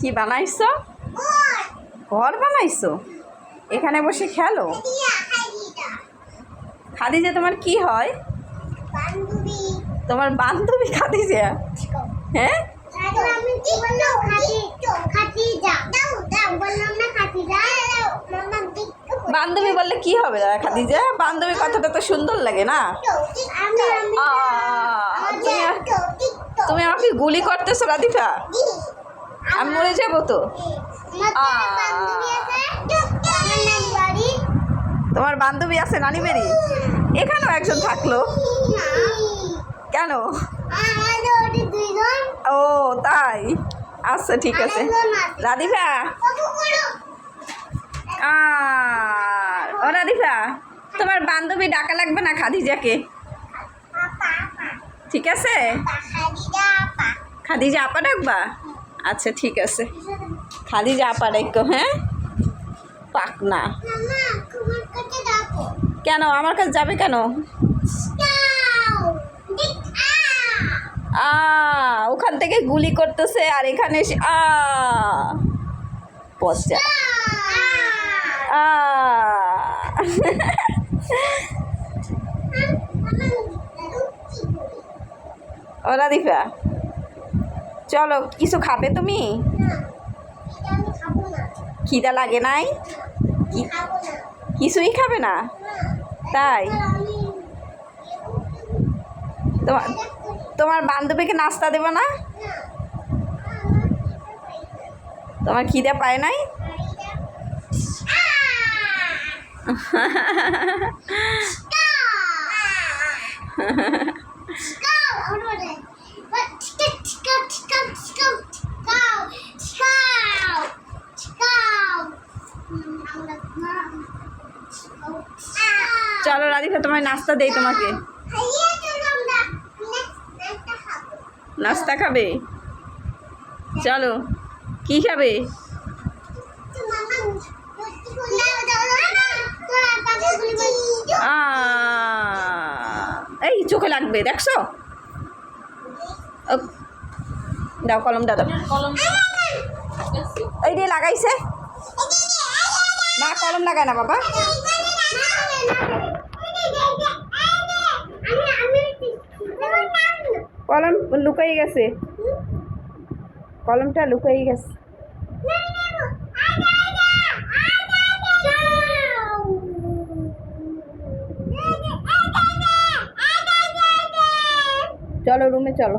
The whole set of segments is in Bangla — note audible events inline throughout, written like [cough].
কি বানাইছো? ঘর বানাইছো? এখানে বসে খেলো? খাদিজা, তোমার কি হয়? তোমার বান্ধবী খাদিজা? হ্যাঁ? বান্ধবী বললে কি হবে দাদা খাদিজা? বান্ধবী কথাটা তো সুন্দর লাগে না? তুমি আমাকে গুলি করতেছো রাধিকা? আমি মরে যাব তো। তোমার বান্ধবী আছে নানি বেরি এখানেও একজন থাকল। কেন? ও তাই? আচ্ছা ঠিক আছে। রাধিকা? আর ও রাধিকা তোমার বান্ধবী ডাকা লাগবে না খাদিজাকে? ঠিক আছে? খাদিজা আপা ডাকবা? আচ্ছা ঠিক আছে খাদিজা আপা ডাকো হ্যাঁ পাক না কেন আমার কাছে যাবে কেন আ ওখান থেকে গুলি করতেছে আর এখানে এসে আ পচা আ ও রাধিকা চলো কিছু খাবে তুমি? খিদা লাগে নাই? কিছুই খাবে না? তাই? তোমার তোমার বান্ধবীকে নাস্তা দেবো না? তোমার খিদে পায় নাই? [laughs] [laughs] চলো রাধিকা তোমার নাস্তা দেই তোমাকে। নাস্তা খাবে? চলো কি খাবে? এই চোখে লাগবে দেখছ? দাও কলমটা দাও এই দিয়ে লাগাইছে। না কলম লাগায় না বাবা? কলম লুকাই গেছে। কলমটা লুকাই গেছে। চলো রুমে চলো।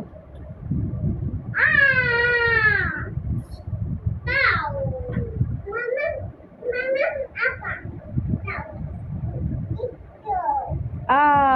আ